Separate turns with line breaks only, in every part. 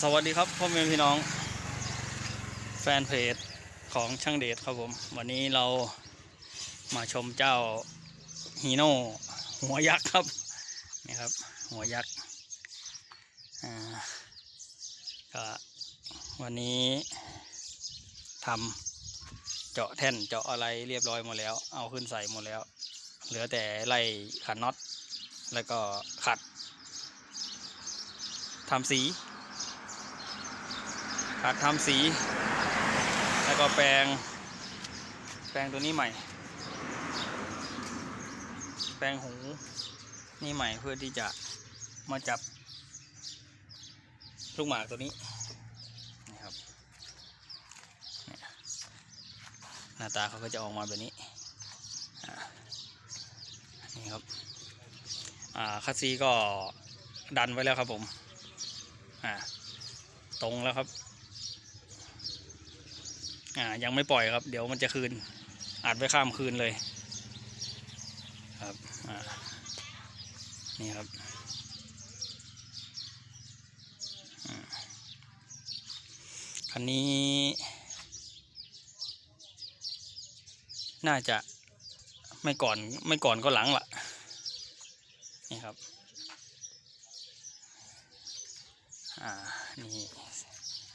สวัสดีครับพ่อแม่พี่น้อง แฟนเพจของช่างเดชครับผม วันนี้เรามาชมเจ้าฮีโน่หัวยักษ์ครับนี่ครับ หัวยักษ์ก็วันนี้ทำเจาะแท่นเจาะอะไรเรียบร้อยหมดแล้ว เอาขึ้นใส่หมดแล้ว เหลือแต่ไล่ขันน็อตแล้วก็ขัดทำสี ขัดทำสี แล้วก็แปลง แปลงตัวนี้ใหม่ แปลงหูนี่ใหม่เพื่อที่จะมาจับ ลูกหมากตัวนี้นี่ครับหน้าตาเขาก็จะออกมาแบบนี้นี่ครับคัสซีก็ดันไว้แล้วครับผม อ่า ตรงแล้วครับ อ่ายังไม่ปล่อยครับ เดี๋ยวมันจะคืนอัดไว้ข้ามคืนเลย ครับอ่านี่ครับคันนี้ น่าจะไม่ก่อนไม่ก่อนก็หลังละนี่ครับอ่านี่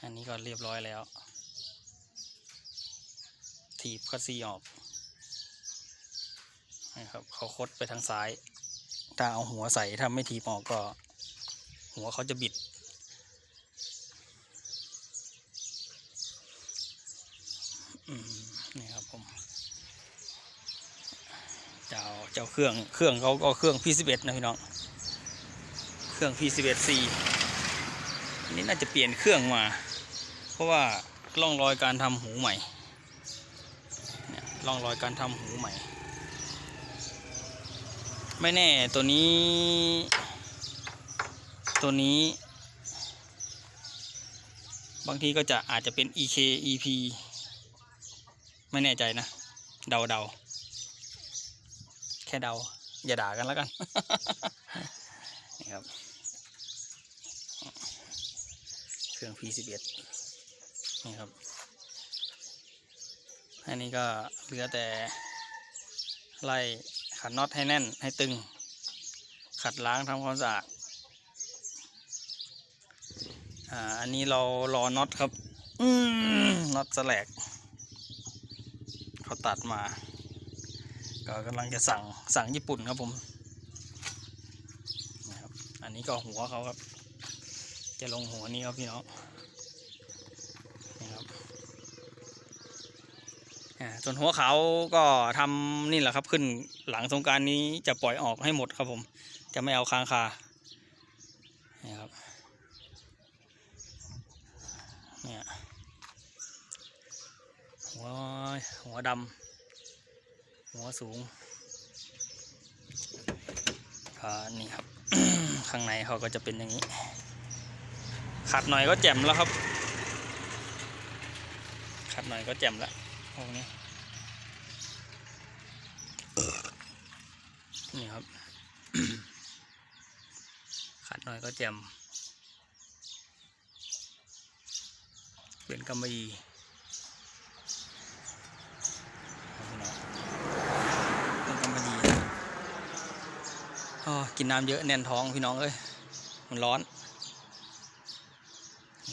อันนี้ก็เรียบร้อยแล้ว ถีบคัสซีออกนะครับเขาคดไปทางซ้าย ถ้าเอาหัวใส่ถ้าไม่ถีบออกก็ หัวเขาจะบิด นี่ครับผมเจ้าเจ้าเครื่องเครื่องเขาก็เครื่อง P11 นะพี่น้อง เครื่อง P11C อันนี้น่าจะเปลี่ยนเครื่องมา เพราะว่าร่องรอยการทำหูใหม่ ร่องรอยการทำหูใหม่ ไม่แน่ตัวนี้ ตัวนี้ บางทีก็จะอาจจะเป็น EK EP ไม่แน่ใจนะ เดาเดาแค่เดา อย่าด่ากันแล้วกัน นี่ครับ เครื่อง P11 นี่ครับ อันนี้ก็เหลือแต่ไล่ขัดน็อตให้แน่นให้ตึง ขัดล้างทำความสะอาดอ่าอันนี้เรารอน็อตครับอืน็อตสลกเขาตัดมา ก็กำลังจะสั่งสั่งญี่ปุ่นครับผมนี่ครับอันนี้ก็หัวเขาครับ จะลงหัวนี้ครับพี่น้อง นี่ครับ อ่า ส่วนหัวเขาก็ทำนี่แหละครับขึ้นหลังสงกรารนี้จะปล่อยออกให้หมดครับผม จะไม่เอาค้างคานี่ครับเนี่ยหัวหัวดำหัวสูงก็นี่ครับ ข้างในเขาก็จะเป็นอย่างนี้ ขัดหน่อยก็แจ่มแล้วครับ ขัดหน่อยก็แจ่มแล้ว พวกนี้นี่ครับขัดหน่อยก็แจ่มเป็นกำมะหยี่เป็นกำมะหยี่อ๋อกินน้ำเยอะแน่นท้องพี่น้องเอ้ย มันร้อน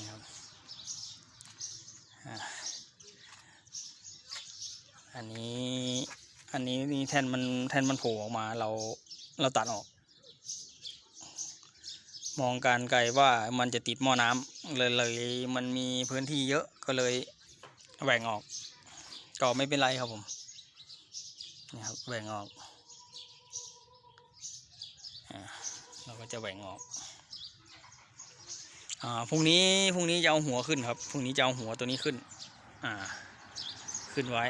ครับอ่า อันนี้อันนี้นี่แทนมันแทนมันโผล่ออกมาเราเราตัดออก มองการไกลว่ามันจะติดหม้อน้ำเลยเลยมันมีพื้นที่เยอะก็เลยแหว่งออก ก็ไม่เป็นไรครับผมนี่ครับแหว่งออกอเราก็จะแหว่งออกอ่าพรุ่งนี้พรุ่งนี้จะเอาหัวขึ้นครับพรุ่งนี้จะเอาหัวตัวนี้ขึ้น อ่า ขึ้นไว้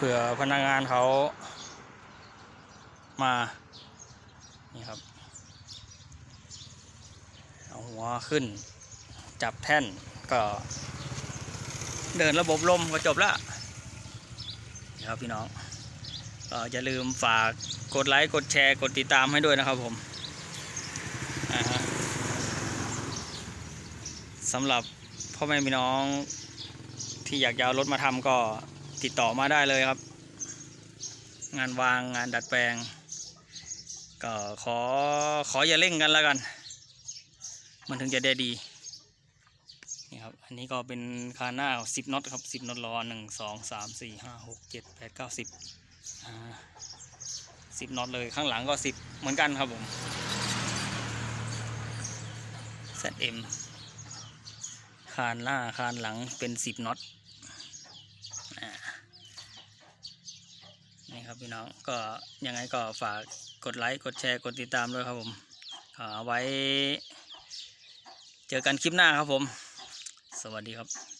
เผื่อพนักงานเขามา นี่ครับ เอาหัวขึ้น จับแท่นก็ เดินระบบลมก็จบล้วนี่ครับพี่น้องก็อย่าลืมฝากกดไลค์ กดแชร์ กดติดตามให้ด้วยนะครับผมสำหรับพ่อแม่พี่น้องที่อยากจะเอารถมาทำก็ ติดต่อมาได้เลยครับ งานวางงานดัดแปลง ก็ขอขออย่าเร่งกันแล้วกัน มันถึงจะได้ดีนี่ครับอันนี้ก็เป็นคานหน้าสิบน็อตครับสิบน็อตล้อหนึ่งสองสามสี่ห้าหกเจ็ดแปดเก้าสิบสิบน็อตเลยข้างหลังก็สิบเหมือนกันครับผม ZM คานหน้าคานหลังเป็นสิบน็อตอ่า นี่ครับพี่น้องก็ยังไงก็ฝากกดไลค์กดแชร์กดติดตามด้วยครับผมเอาไว้ เจอกันคลิปหน้าครับผม สวัสดีครับ